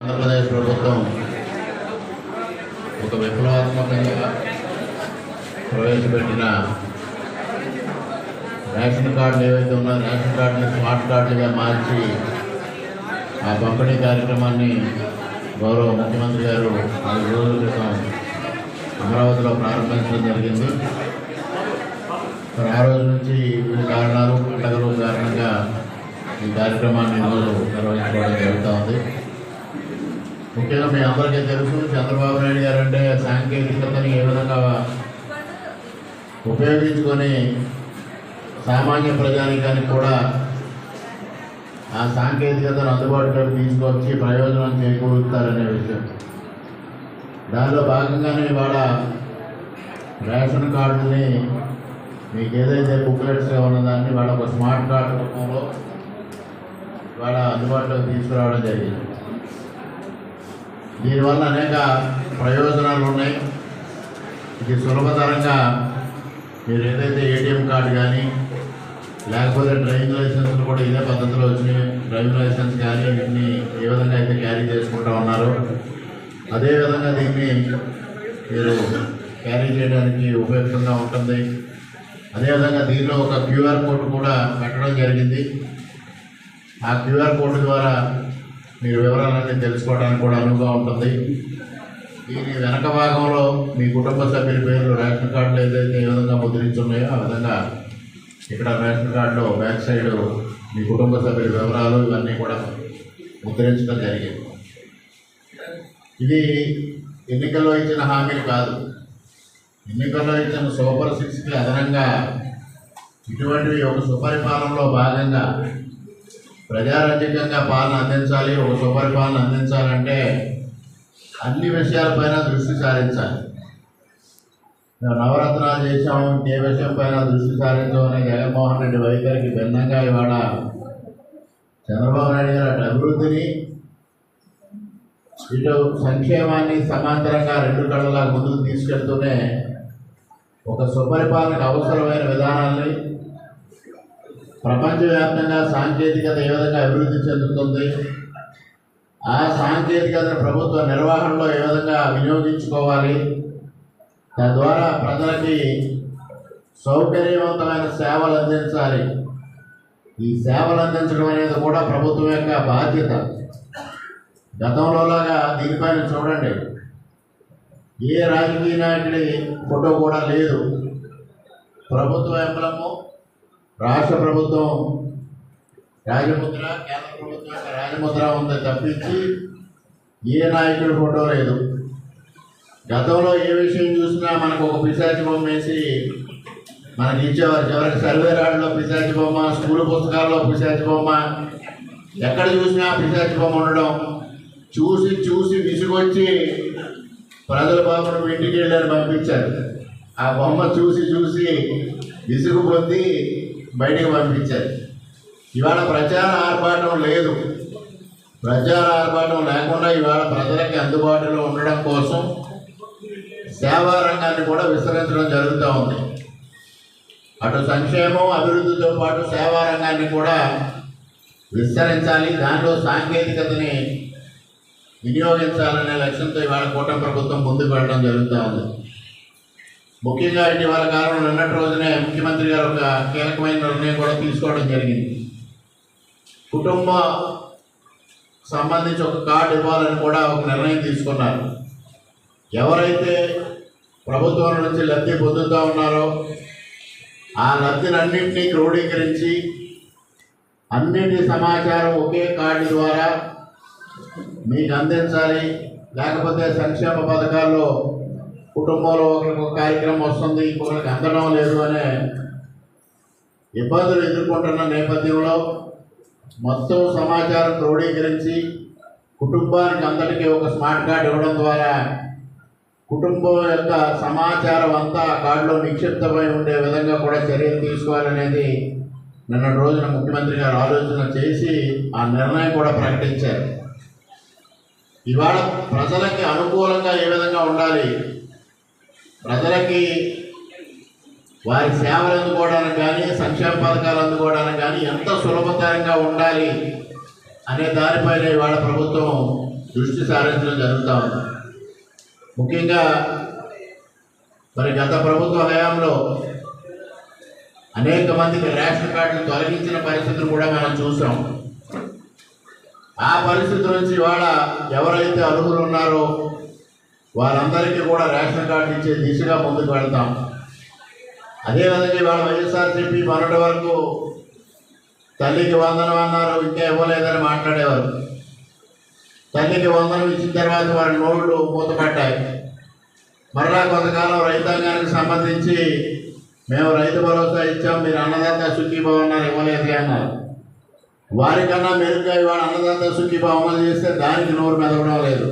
ఆంధ్రప్రదేశ్ ప్రభుత్వం ఒక విప్లవాత్మకంగా ప్రవేశపెట్టిన రేషన్ కార్డులు ఏవైతే ఉన్నాయో రేషన్ కార్డుని స్మార్ట్ కార్డులుగా మార్చి ఆ పంపిణీ కార్యక్రమాన్ని గౌరవ ముఖ్యమంత్రి గారు నాలుగు రోజుల క్రితం అమరావతిలో ప్రారంభించడం జరిగింది. మరి ఆ రోజు నుంచి వివిధ కారణాలు పండుగలు కారణంగా ఈ కార్యక్రమాన్ని ఈరోజు నిర్వహించుకోవడం జరుగుతూ ఉంది. ముఖ్యంగా మీ అందరికీ తెలుసు చంద్రబాబు నాయుడు గారు అంటే సాంకేతికతని ఏ విధంగా ఉపయోగించుకొని సామాన్య ప్రజానికానికి కూడా ఆ సాంకేతికతను అందుబాటులోకి తీసుకొచ్చి ప్రయోజనం చేకూరుతారనే విషయం. దానిలో భాగంగానే ఇవాళ రేషన్ కార్డుని మీకు ఏదైతే బుక్లెట్స్గా ఉన్నదాన్ని వాళ్ళ ఒక స్మార్ట్ కార్డు రూపంలో వాళ్ళ అందుబాటులోకి తీసుకురావడం జరిగింది. దీనివల్ల అనేక ప్రయోజనాలు ఉన్నాయి. ఇది సులభతరంగా మీరు ఏదైతే ఏటీఎం కార్డు కానీ లేకపోతే డ్రైవింగ్ లైసెన్స్లు కూడా ఇదే పద్ధతిలో వచ్చినాయి. డ్రైవింగ్ లైసెన్స్ కానీ వీటిని ఏ విధంగా అయితే క్యారీ చేసుకుంటూ ఉన్నారో అదేవిధంగా దీన్ని మీరు క్యారీ చేయడానికి ఉపయుక్తంగా ఉంటుంది. అదేవిధంగా దీనిలో ఒక క్యూఆర్ కోడ్ కూడా పెట్టడం జరిగింది. ఆ క్యూఆర్ కోడ్ ద్వారా మీరు వివరాలన్నీ తెలుసుకోవడానికి కూడా అనువుగా ఉంటుంది. దీని వెనక భాగంలో మీ కుటుంబ సభ్యుల పేర్లు రేషన్ కార్డులు ఏదైతే ఏ విధంగా ముద్రించి ఉన్నాయో ఆ విధంగా ఇక్కడ రేషన్ కార్డులో బ్యాక్ సైడ్ మీ కుటుంబ సభ్యుల వివరాలు ఇవన్నీ కూడా ముద్రించడం జరిగింది. ఇది ఎన్నికల్లో ఇచ్చిన హామీలు కాదు. ఎన్నికల్లో ఇచ్చిన సూపర్ సిక్స్కి అదనంగా ఇటువంటివి ఒక సుపరిపాలనలో భాగంగా ప్రజారాజ్యంగా పాలన అందించాలి ఒక సుపరిపాలన అందించాలంటే అన్ని విషయాలపైన దృష్టి సారించాలి. మేము నవరత్నాలు చేసాము ఏ విషయం పైన దృష్టి సారించామని జగన్మోహన్ రెడ్డి వైఖరికి భిన్నంగా ఇవాళ చంద్రబాబు నాయుడు గారు అటు అభివృద్ధిని ఇటు సంక్షేమాన్ని సమాంతరంగా రెండు కళ్ళలా ముందుకు తీసుకెళ్తూనే ఒక సుపరిపాలనకు అవసరమైన విధానాల్ని ప్రపంచవ్యాప్తంగా సాంకేతికత ఏ విధంగా అభివృద్ధి చెందుతుంది? ఆ సాంకేతికతను ప్రభుత్వ నిర్వహణలో ఏ విధంగా వినియోగించుకోవాలి? తద్వారా ప్రజలకి సౌకర్యవంతమైన సేవలు అందించాలి. ఈ సేవలు అందించడం అనేది కూడా ప్రభుత్వం యొక్క బాధ్యత. గతంలోలాగా దీనిపైన చూడండి. ఏ రాజకీయ నాయకుడి ఫోటో కూడా లేదు. ప్రభుత్వ ఎంబలము రాష్ట్ర ప్రభుత్వం రాజముద్ర కేంద్ర ప్రభుత్వం రాజముద్ర ఉంది తప్పించి ఏ నాయకుడి ఫోటో లేదు. గతంలో ఏ విషయం చూసినా మనకు ఒక పిశాచి బొమ్మ వేసి మనకి ఇచ్చేవారు. చివరికి సర్వే రాడ్లో పిశాచి బొమ్మ స్కూల్ పుస్తకాల్లో పిశాచి బొమ్మ ఎక్కడ చూసినా పిశాచి బొమ్మ ఉండడం. చూసి చూసి విసుగొచ్చి ప్రజల బాబును ఇంటికి వెళ్ళారు పంపించారు. ఆ బొమ్మ చూసి చూసి విసుగు పొంది బయటికి పంపించారు. ఇవాళ ప్రచార ఆర్భాటం లేదు. ప్రచార ఆర్భాటం లేకుండా ఇవాళ ప్రజలకి అందుబాటులో ఉండడం కోసం సేవా రంగాన్ని కూడా విస్తరించడం జరుగుతూ ఉంది. అటు సంక్షేమం అభివృద్ధితో పాటు సేవా రంగాన్ని కూడా విస్తరించాలి. దానిలో సాంకేతికతని వినియోగించాలనే లక్ష్యంతో ఇవాళ కూటమి ప్రభుత్వం ముందుకు వెళ్ళడం జరుగుతూ ఉంది. ముఖ్యంగా ఇటీవల కాలంలో నిన్నటి రోజునే ముఖ్యమంత్రి గారు ఒక కీలకమైన నిర్ణయం కూడా తీసుకోవడం జరిగింది. కుటుంబ సంబంధించి ఒక కార్డు ఇవ్వాలని కూడా ఒక నిర్ణయం తీసుకున్నారు. ఎవరైతే ప్రభుత్వం నుంచి లబ్ధి పొందుతూ ఉన్నారో ఆ లబ్ధినన్నింటినీ క్రోడీకరించి అన్నింటి సమాచారం ఒకే కార్డు ద్వారా మీకు అందించాలి. లేకపోతే సంక్షేమ పథకాల్లో కుటుంబంలో ఒకరికి ఒక కార్యక్రమం వస్తుంది ఇంకొకరికి అందడం లేదు అనే ఇబ్బందులు ఎదుర్కొంటున్న నేపథ్యంలో మొత్తం సమాచారం క్రోడీకరించి కుటుంబానికి అందరికీ ఒక స్మార్ట్ కార్డు ఇవ్వడం ద్వారా కుటుంబం యొక్క సమాచారం అంతా ఆ కార్డులో నిక్షిప్తమై ఉండే విధంగా కూడా చర్యలు తీసుకోవాలనేది నిన్న రోజున ముఖ్యమంత్రి గారు ఆలోచన చేసి ఆ నిర్ణయం కూడా ప్రకటించారు. ఇవాళ ప్రజలకి అనుకూలంగా ఏ విధంగా ఉండాలి? ప్రజలకి వారి సేవలు అందుకోవడానికి కానీ సంక్షేమ పథకాలు అందుకోవడానికి కానీ ఎంత సులభతరంగా ఉండాలి అనే దానిపైన ఇవాళ ప్రభుత్వం దృష్టి సారించడం జరుగుతూ ఉంది. ముఖ్యంగా మరి గత ప్రభుత్వ హయాంలో అనేక మందికి రేషన్ కార్డులు తొలగించిన పరిస్థితులు కూడా మనం చూసాం. ఆ పరిస్థితి నుంచి ఇవాళ ఎవరైతే అర్హులు ఉన్నారో వారందరికీ కూడా రేషన్ కార్డు ఇచ్చే దిశగా ముందుకు వెళ్తాం. అదేవిధంగా ఇవాళ వైఎస్ఆర్సీపీ మొన్నటి వరకు తల్లికి వందనం అన్నారు ఇంకా ఇవ్వలేదని మాట్లాడేవారు. తల్లికి వందనం ఇచ్చిన తర్వాత వారి నోళ్ళు మూతపడ్డాయి. మరలా కొంతకాలం రైతాంగానికి సంబంధించి మేము రైతు భరోసా ఇచ్చాం మీరు అన్నదాత సుఖీభావన్నారు ఇవ్వలేదు అన్నారు. వారికన్నా మెరుగ్గా ఇవాళ అన్నదాత సుఖీభావం అమలు చేస్తే దానికి నోరు మెదవడం లేదు.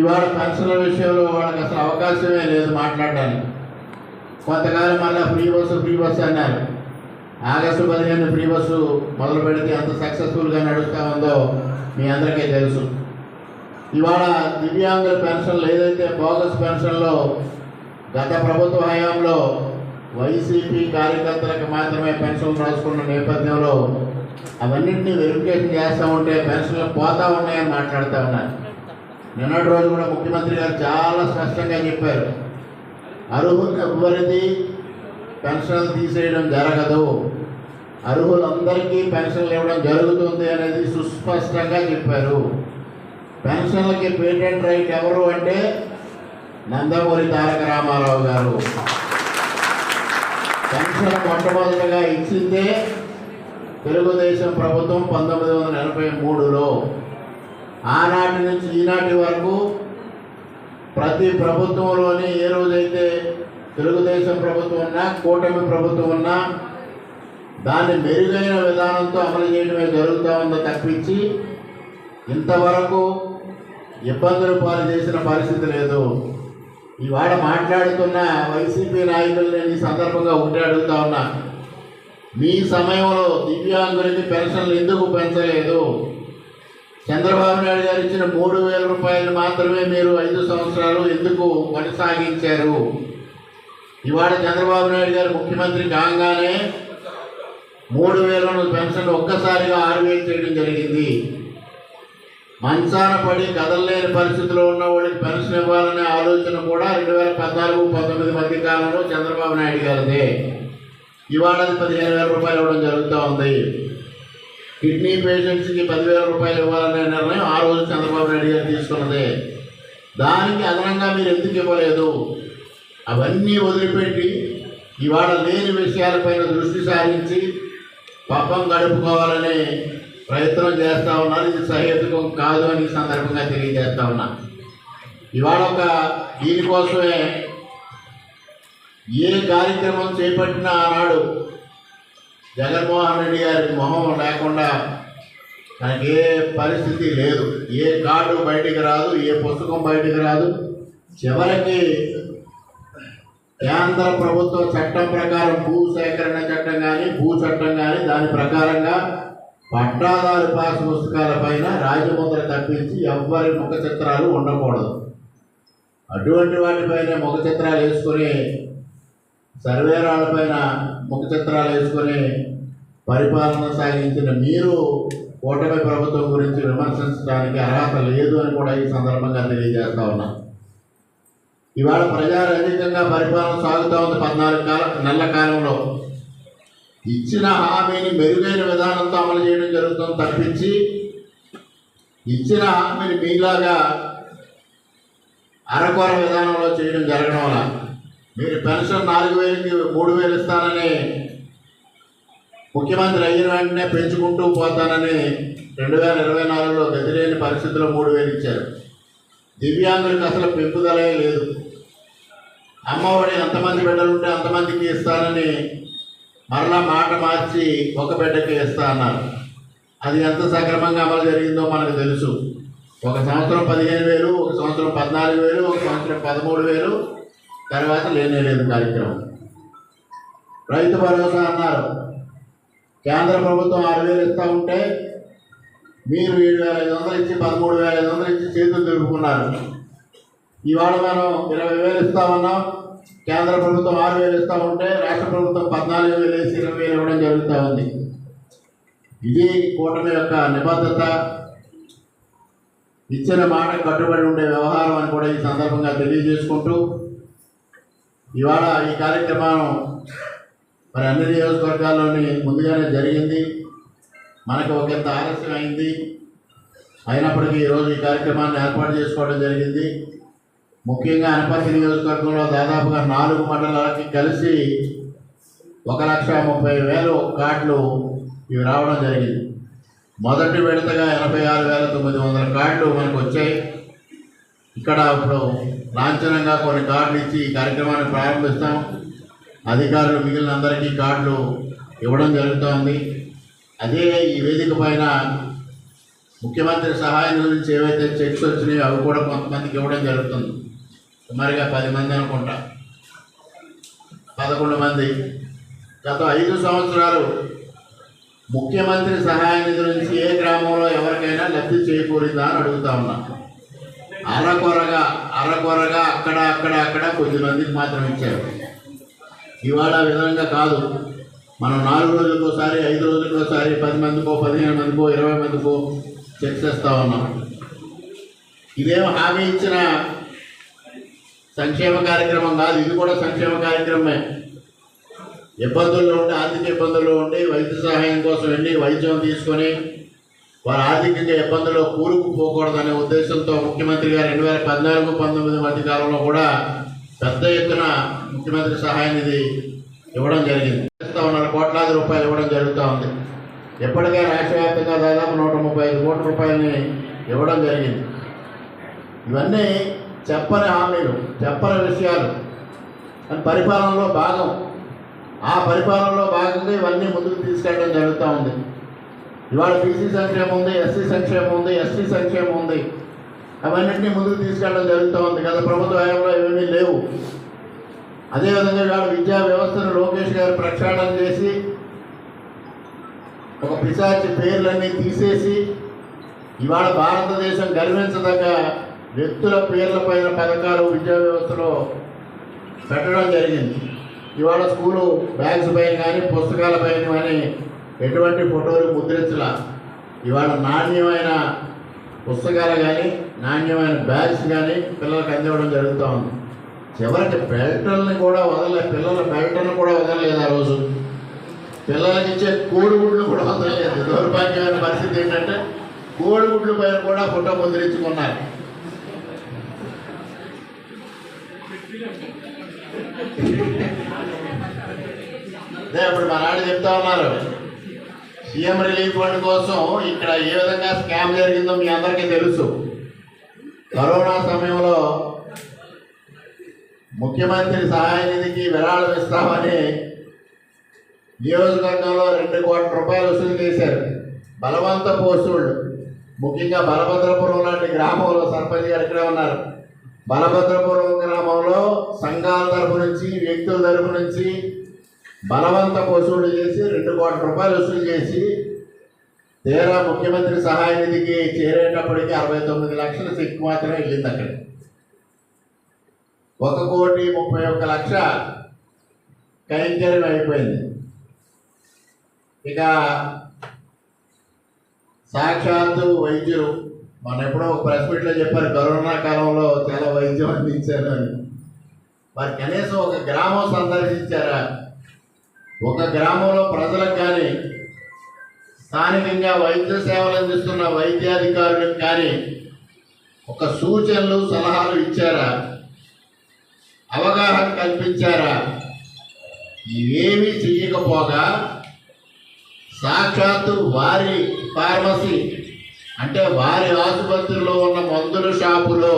ఇవాళ పెన్షన్ల విషయంలో వాళ్ళకి అసలు అవకాశమే లేదు మాట్లాడడానికి. కొంతకాలం మళ్ళీ ఫ్రీ బస్సు ఫ్రీ బస్సు అన్నారు. ఆగస్టు పదిహేను ఫ్రీ బస్సు మొదలు పెడితే ఎంత సక్సెస్ఫుల్గా నడుస్తూ ఉందో మీ అందరికీ తెలుసు. ఇవాళ దివ్యాంగుల పెన్షన్లు ఏదైతే బోగస్ పెన్షన్లో గత ప్రభుత్వ హయాంలో వైసీపీ కార్యకర్తలకు మాత్రమే పెన్షన్లు రాసుకున్న నేపథ్యంలో అవన్నింటినీ వెరిఫికేషన్ చేస్తూ ఉంటే పెన్షన్లు పోతా ఉన్నాయని మాట్లాడుతూ ఉన్నారు. నిన్నటి రోజు కూడా ముఖ్యమంత్రి గారు చాలా స్పష్టంగా చెప్పారు. అర్హులు ఎవరిది పెన్షన్లు తీసేయడం జరగదు. అర్హులందరికీ పెన్షన్లు ఇవ్వడం జరుగుతుంది అనేది సుస్పష్టంగా చెప్పారు. పెన్షన్లకి పేటెంట్ రైట్ ఎవరు అంటే నందమూరి తారక రామారావు గారు. పెన్షన్ మొట్టమొదటిగా ఇచ్చిందే తెలుగుదేశం ప్రభుత్వం పంతొమ్మిది వందల ఎనభై మూడులో. ఆనాటి నుంచి ఈనాటి వరకు ప్రతి ప్రభుత్వంలోని ఏ రోజైతే తెలుగుదేశం ప్రభుత్వం ఉన్నా కూటమి ప్రభుత్వం ఉన్నా దాన్ని మెరుగైన విధానంతో అమలు చేయడమే జరుగుతూ ఉందో తప్పించి ఇంతవరకు ఇబ్బందులు పాలు చేసిన పరిస్థితి లేదు. ఇవాళ మాట్లాడుతున్న వైసీపీ నాయకులు నేను ఈ సందర్భంగా ఒకటి అడుగుతా ఉన్నా. మీ సమయంలో దివ్యాంగులకి పెన్షన్లు ఎందుకు పెంచలేదు? చంద్రబాబు నాయుడు గారు ఇచ్చిన మూడు వేల రూపాయలు మాత్రమే మీరు ఐదు సంవత్సరాలు ఎందుకు కొనసాగించారు? ఇవాళ చంద్రబాబు నాయుడు గారు ముఖ్యమంత్రి కాగానే మూడు వేలను పెన్షన్ ఒక్కసారిగా ఆరు వేలు చేయడం జరిగింది. మంచాన పడి కదలలేని పరిస్థితిలో ఉన్న వాళ్ళకి పెన్షన్ ఇవ్వాలనే ఆలోచన కూడా రెండు వేల పద్నాలుగు పంతొమ్మిది మధ్య కాలంలో చంద్రబాబు నాయుడు గారిదే. ఇవాళ పదిహేను వేల రూపాయలు ఇవ్వడం జరుగుతూ ఉంది. కిడ్నీ పేషెంట్స్కి పదివేల రూపాయలు ఇవ్వాలనే నిర్ణయం ఆ రోజు చంద్రబాబు నాయుడు గారు తీసుకున్నదే. దానికి అదనంగా మీరు ఎందుకు ఇవ్వలేదు? అవన్నీ వదిలిపెట్టి ఇవాళ లేని విషయాలపైన దృష్టి సారించి పాపం గడుపుకోవాలనే ప్రయత్నం చేస్తూ ఉన్నారు. ఇది సహేతుకం కాదు అని సందర్భంగా తెలియజేస్తా ఉన్నా. ఇవాళ ఒక దీనికోసమే ఏ కార్యక్రమం చేపట్టినా ఆనాడు జగన్మోహన్ రెడ్డి గారికి మొహం లేకుండా తనకి ఏ పరిస్థితి లేదు. ఏ కార్డు బయటికి రాదు ఏ పుస్తకం బయటికి రాదు. చివరికి కేంద్ర ప్రభుత్వ చట్టం ప్రకారం భూ సేకరణ చట్టం కానీ భూ చట్టం కానీ దాని ప్రకారంగా పట్టాదారు పాస్ పుస్తకాల పైన రాజముద్ర తప్పించి ఎవ్వరి ముఖ చిత్రాలు ఉండకూడదు. అటువంటి వాటిపైన ముఖ చిత్రాలు వేసుకొని సర్వేరాలపైన ముఖ చిత్రాలు వేసుకొని పరిపాలన సాగించిన మీరు కూటమి ప్రభుత్వం గురించి విమర్శించడానికి అర్హత లేదు అని కూడా ఈ సందర్భంగా తెలియజేస్తా ఉన్నా. ఇవాళ ప్రజారహితంగా పరిపాలన సాగుతూ ఉంది పద్నాలుగు కాల నెలల కాలంలో. ఇచ్చిన హామీని మెరుగైన విధానంతో అమలు చేయడం జరుగుతుంది తప్పించి ఇచ్చిన హామీని మీలాగా అరకొర విధానంలో చేయడం జరగడం వల్ల మీరు పెన్షన్ నాలుగు వేలకి మూడు వేలు ఇస్తానని ముఖ్యమంత్రి అయిన వెంటనే పెంచుకుంటూ పోతానని రెండు వేల ఇరవై నాలుగులో గదిలేని పరిస్థితిలో మూడు వేలు ఇచ్చారు. దివ్యాంగులకు అసలు పెంపుదలే లేదు. అమ్మఒడి ఎంతమంది బిడ్డలు ఉంటే అంతమందికి ఇస్తానని మరలా మాట మార్చి ఒక బిడ్డకి ఇస్తా అన్నారు. అది ఎంత సక్రమంగా అమలు జరిగిందో మనకు తెలుసు. ఒక సంవత్సరం పదిహేను వేలు ఒక సంవత్సరం పద్నాలుగు వేలు ఒక సంవత్సరం పదమూడు వేలు తర్వాత లేనే లేదు కార్యక్రమం. రైతు భరోసా అన్నారు. కేంద్ర ప్రభుత్వం ఆరు వేలు ఇస్తూ ఉంటే మీరు ఏడు వేల ఐదు వందలు ఇచ్చి పదమూడు వేల ఐదు వందలు ఇచ్చి చేతులు తిరుపుకున్నారు. ఇవాళ మనం ఇరవై వేలు ఇస్తామన్నాం కేంద్ర ప్రభుత్వం ఆరు వేలు ఇస్తా ఉంటే రాష్ట్ర ప్రభుత్వం పద్నాలుగు వేలు వేసి ఇరవై వేలు ఇవ్వడం జరుగుతూ ఉంది. ఇది కూటమి యొక్క నిబద్ధత. ఇచ్చిన మాట కట్టుబడి ఉండే వ్యవహారం అని కూడా ఈ సందర్భంగా తెలియజేసుకుంటూ ఇవాళ ఈ కార్యక్రమం మరి అన్ని నియోజకవర్గాల్లోని ముందుగానే జరిగింది. మనకు ఒకంత ఆలస్యం అయింది. అయినప్పటికీ ఈరోజు ఈ కార్యక్రమాన్ని ఏర్పాటు చేసుకోవడం జరిగింది. ముఖ్యంగా అనపర్తి నియోజకవర్గంలో దాదాపుగా నాలుగు మండలాలకి కలిసి ఒక లక్ష ముప్పై వేలు కార్డులు ఇవి రావడం జరిగింది. మొదటి విడతగా ఎనభై ఆరు వేల తొమ్మిది వందల కార్డులు మనకు వచ్చాయి. ఇక్కడ ఇప్పుడు లాంఛనంగా కొన్ని కార్డులు ఇచ్చి ఈ కార్యక్రమాన్ని ప్రారంభిస్తాం. అధికారులు మిగిలిన అందరికీ కార్డులు ఇవ్వడం జరుగుతోంది. అదే ఈ వేదిక పైన ముఖ్యమంత్రి సహాయం గురించి ఏవైతే చెక్స్ వచ్చినాయో అవి కూడా కొంతమందికి ఇవ్వడం జరుగుతుంది. సుమారుగా పది మంది అనుకుంటా. పదకొండు మంది. గత ఐదు సంవత్సరాలు ముఖ్యమంత్రి సహాయ నిధి నుంచి ఏ గ్రామంలో ఎవరికైనా లబ్ధి చేకూరిందా అని అడుగుతా ఉన్నాను అరకొరగా అరకొరగా అక్కడ అక్కడ అక్కడ కొద్ది మందికి మాత్రం ఇచ్చారు. ఇవాళ విధంగా కాదు. మనం నాలుగు రోజులకోసారి ఐదు రోజులకోసారి పది మందికో పదిహేను మందికో ఇరవై మందికో చెక్ చేస్తూ ఉన్నాం. ఇదేం హామీ ఇచ్చిన సంక్షేమ కార్యక్రమం కాదు. ఇది కూడా సంక్షేమ కార్యక్రమమే ఇబ్బందుల్లో ఉండి ఆర్థిక ఇబ్బందుల్లో ఉండి వైద్య సహాయం కోసం వెళ్ళి వైద్యం తీసుకొని వారు ఆర్థికంగా ఇబ్బందుల్లో కూరుకుపోకూడదనే ఉద్దేశంతో ముఖ్యమంత్రి గారు రెండు వేల పద్నాలుగు పంతొమ్మిది మధ్య కాలంలో కూడా పెద్ద ఎత్తున ముఖ్యమంత్రి సహాయ నిధి ఇవ్వడం జరిగింది. నాలుగు ఉన్నారు కోట్లాది రూపాయలు ఇవ్వడం జరుగుతూ ఉంది. ఇప్పటికే రాష్ట్ర వ్యాప్తంగా దాదాపు నూట ముప్పై ఐదు కోట్ల రూపాయలని ఇవ్వడం జరిగింది. ఇవన్నీ చెప్పని హామీలు చెప్పని విషయాలు. పరిపాలనలో భాగం ఆ పరిపాలనలో భాగంగా ఇవన్నీ ముందుకు తీసుకెళ్ళడం జరుగుతూ ఉంది. ఇవాళ బీసీ సంక్షేమం ఉంది ఎస్సీ సంక్షేమం ఉంది ఎస్టీ సంక్షేమం ఉంది. అవన్నింటినీ ముందుకు తీసుకెళ్ళడం జరుగుతూ ఉంది. గత ప్రభుత్వ హయాంలో ఇవన్నీ లేవు. అదేవిధంగా ఇవాళ విద్యా వ్యవస్థను లోకేష్ గారు ప్రక్షాళన చేసి ఒక పిశాచి పేర్లన్నీ తీసేసి ఇవాళ భారతదేశం గర్వించదగ్గ వ్యక్తుల పేర్ల పైన పథకాలు విద్యా వ్యవస్థలో పెట్టడం జరిగింది. ఇవాళ స్కూలు బ్యాగ్స్ పైన కానీ పుస్తకాల పైన కానీ ఎటువంటి ఫోటోలు ముద్రించాల. ఇవాళ నాణ్యమైన పుస్తకాలు కానీ నాణ్యమైన బ్యాగ్స్ కానీ పిల్లలకు అందివ్వడం జరుగుతూ ఉంది. చివరికి బెల్టల్ని కూడా వదలలే పిల్లల బెల్టల్ని కూడా వదలలేదు ఆ రోజు. పిల్లలకి ఇచ్చే కోడిగుడ్లు కూడా వదలలేదు. దౌర్భాగ్యమైన పరిస్థితి ఏంటంటే కోడిగుడ్ల పైన కూడా ఫోటో ముద్రించుకున్నారు. అదే ఇప్పుడు మా నాన్న చెప్తా ఉన్నారు. సీఎం రిలీఫ్ ఫండ్ కోసం ఇక్కడ ఏ విధంగా స్కామ్ జరిగిందో మీ అందరికీ తెలుసు. కరోనా సమయంలో ముఖ్యమంత్రి సహాయ నిధికి విరాళం ఇస్తామని నియోజకవర్గంలో రెండు కోట్ల రూపాయలు వసూలు చేశారు. బలవంత పోస్టులు. ముఖ్యంగా బలభద్రపురం లాంటి గ్రామంలో సర్పంచ్ గారు ఇక్కడే ఉన్నారు. బలభద్రపురం గ్రామంలో సంఘాల తరపు నుంచి వ్యక్తుల తరపు నుంచి బలవంత వసూలు చేసి రెండు కోట్ల రూపాయలు వసూలు చేసి తీరా ముఖ్యమంత్రి సహాయ నిధికి చేరేటప్పటికి అరవై తొమ్మిది లక్షల చెక్ మాత్రమే వెళ్ళింది అక్కడ. ఒక కోటి ముప్పై ఒక్క లక్ష కైంకర్యం అయిపోయింది. ఇక సాక్షాత్తు వైద్యులు మన ఎప్పుడో ఒక ప్రెస్ మీట్లో చెప్పారు కరోనా కాలంలో చాలా వైద్యం అందించారు అని. మరి కనీసం ఒక గ్రామం సందర్శించారా? ఒక గ్రామంలో ప్రజలకు కానీ స్థానికంగా వైద్య సేవలు అందిస్తున్న వైద్యాధికారులకు కానీ ఒక సూచనలు సలహాలు ఇచ్చారా? అవగాహన కల్పించారా? ఇవేమీ చెయ్యకపోగా సాక్షాత్తు వారి ఫార్మసీ అంటే వారి ఆసుపత్రిలో ఉన్న మందుల షాపులో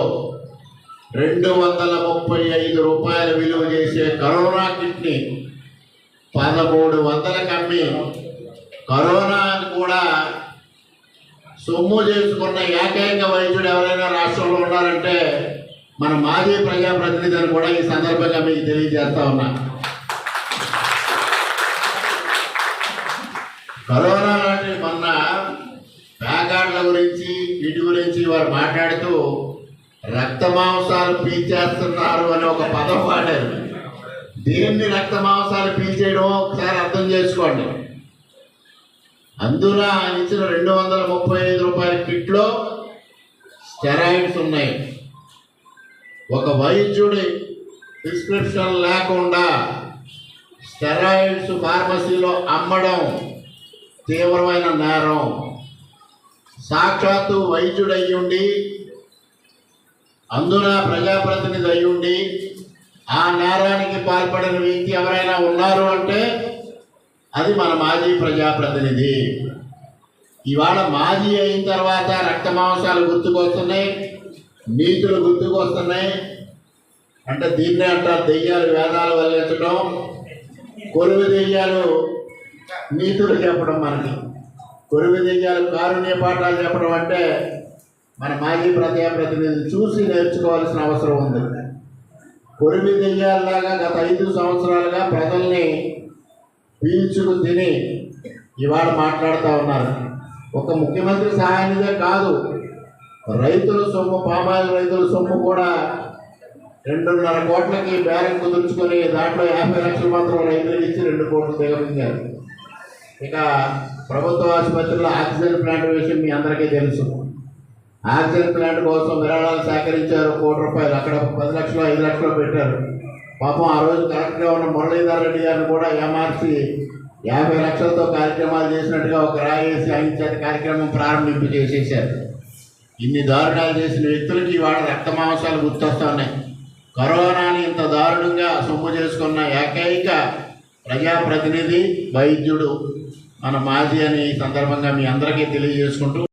రెండు వందల ముప్పై ఐదు రూపాయల విలువ చేసే కరోనా కిట్ని పదమూడు వందల కమ్మి. కరోనా కూడా సొమ్ము చేసుకున్న ఏకైక వైద్యుడు ఎవరైనా రాష్ట్రంలో ఉన్నారంటే మన మాజీ ప్రజాప్రతినిధి అని కూడా ఈ సందర్భంగా మీకు తెలియజేస్తా ఉన్నా. కరోనా లాంటి మొన్న ప్యాకార్డుల గురించి వీటి గురించి వారు మాట్లాడుతూ రక్త మాంసాలు పీచేస్తున్నారు అని ఒక పదం వాడారు దేన్ని రక్త మాంసాలు పీల్చేయడం ఒకసారి అర్థం చేసుకోండి. అందున ఆయన ఇచ్చిన రెండు వందల ముప్పై ఐదు రూపాయల కిట్లో స్టెరాయిడ్స్ ఉన్నాయి. ఒక వైద్యుడి ప్రిస్క్రిప్షన్ లేకుండా స్టెరాయిడ్స్ ఫార్మసీలో అమ్మడం తీవ్రమైన నేరం. సాక్షాత్తు వైద్యుడు అయ్యుండి అందున ప్రజాప్రతినిధి అయ్యుండి ఆ నేరానికి పాల్పడిన వ్యక్తి ఎవరైనా ఉన్నారు అంటే అది మన మాజీ ప్రజాప్రతినిధి. ఇవాళ మాజీ అయిన తర్వాత రక్త మాంసాలు గుర్తుకొస్తున్నాయి నీతులు గుర్తుకొస్తున్నాయి. అంటే దీన్నే అంటారు దెయ్యాలు వేదాలు వెల్లడించడం కొలువు దెయ్యాలు నీతులు చెప్పడం మనకి. కొలువు దెయ్యాలు కారుణ్య పాఠాలు చెప్పడం అంటే మన మాజీ ప్రజాప్రతినిధి చూసి నేర్చుకోవాల్సిన అవసరం ఉంది. కొరిమి దెయ్యాల్లాగా గత ఐదు సంవత్సరాలుగా ప్రజల్ని పీల్చుకు తిని ఇవాళ మాట్లాడుతూ ఉన్నారు. ఒక ముఖ్యమంత్రి సహాయనిదే కాదు రైతుల సొమ్ము పామాయిల్ రైతుల సొమ్ము కూడా రెండున్నర కోట్లకి బేరం కుదుర్చుకొని దాంట్లో యాభై లక్షలు మాత్రం రైతులకు ఇచ్చి రెండు కోట్లు దిగమింగారు ఇక ప్రభుత్వ ఆసుపత్రిలో ఆక్సిజన్ ప్లాంట్ విషయం మీ అందరికీ తెలుసు. ఆక్సిజన్ ప్లాంట్ కోసం విరాళాలు సేకరించారు. కోటి రూపాయలు. అక్కడ పది లక్షలు ఐదు లక్షలు పెట్టారు. పాపం ఆ రోజు కరెక్ట్గా ఉన్న మురళీధర్ రెడ్డి గారిని కూడా ఏమార్చి యాభై లక్షలతో కార్యక్రమాలు చేసినట్టుగా ఒక రాయేసి ఆయన కార్యక్రమం ప్రారంభింపు చేసేసారు ఇన్ని దారుణాలు చేసిన వ్యక్తులకి ఇవాళ రక్త మాంసాలు గుర్తొస్తున్నాయి. కరోనాని ఇంత దారుణంగా సొమ్ము చేసుకున్న ఏకైక ప్రజాప్రతినిధి వైద్యుడు మన మాజీ అని ఈ సందర్భంగా మీ అందరికీ తెలియజేసుకుంటూ